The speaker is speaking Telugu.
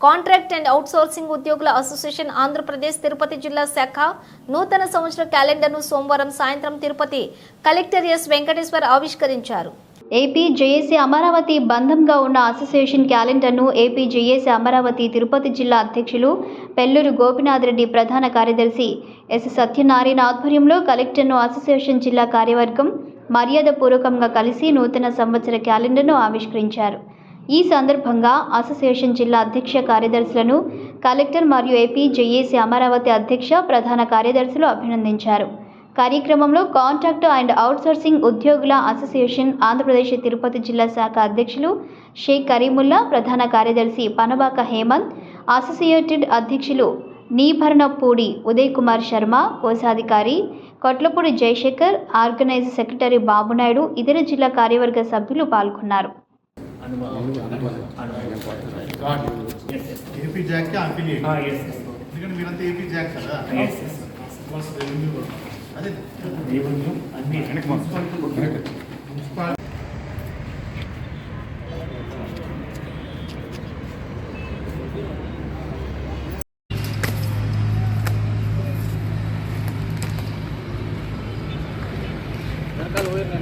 కాంట్రాక్ట్ అండ్ అవుట్సోర్సింగ్ ఉద్యోగుల అసోసియేషన్ ఆంధ్రప్రదేశ్ తిరుపతి జిల్లా శాఖ. నూతన సంవత్సర క్యాలెండర్ను సోమవారం సాయంత్రం తిరుపతి కలెక్టర్ ఎస్ వెంకటేశ్వర్ ఆవిష్కరించారు. ఏపీ జేఏసీ అమరావతి బంధంగా ఉన్న అసోసియేషన్ క్యాలెండర్ను ఏపీ జేఏసీ అమరావతి తిరుపతి జిల్లా అధ్యక్షులు పెల్లూరు గోపినాథ్ రెడ్డి ప్రధాన కార్యదర్శి ఎస్ సత్యనారాయణ ఆధ్వర్యంలో కలెక్టర్ను అసోసియేషన్ జిల్లా కార్యవర్గం మర్యాదపూర్వకంగా కలిసి నూతన సంవత్సర క్యాలెండర్ను ఆవిష్కరించారు. ఈ సందర్భంగా అసోసియేషన్ జిల్లా అధ్యక్ష కార్యదర్శులను కలెక్టర్ మరియు ఏపీ జేఏసీ అమరావతి అధ్యక్ష ప్రధాన కార్యదర్శులు అభినందించారు. కార్యక్రమంలో కాంట్రాక్ట్ అండ్ అవుట్సోర్సింగ్ ఉద్యోగుల అసోసియేషన్ ఆంధ్రప్రదేశ్ తిరుపతి జిల్లా శాఖ అధ్యక్షులు షేక్ కరీముల్లా ప్రధాన కార్యదర్శి పనబాక హేమంత్ అసోసియేటెడ్ అధ్యక్షులు నీభరణపూడి ఉదయ్ కుమార్ శర్మ కోశాధికారి కొట్లపూడి జయశేఖర్ ఆర్గనైజ్ సెక్రటరీ బాబునాయుడు ఇతర జిల్లా కార్యవర్గ సభ్యులు పాల్గొన్నారు. ఏపీ జాక్ కి అఫిలియేట్ ఎస్ ఎందుకంటే మీరంతా ఏపీ జాక్ కదా ఎస్ ఎస్ రెవెన్యూ కూడా. అదే రెవెన్యూ అన్ని మున్సిపాల్ వెనకాల పోయిన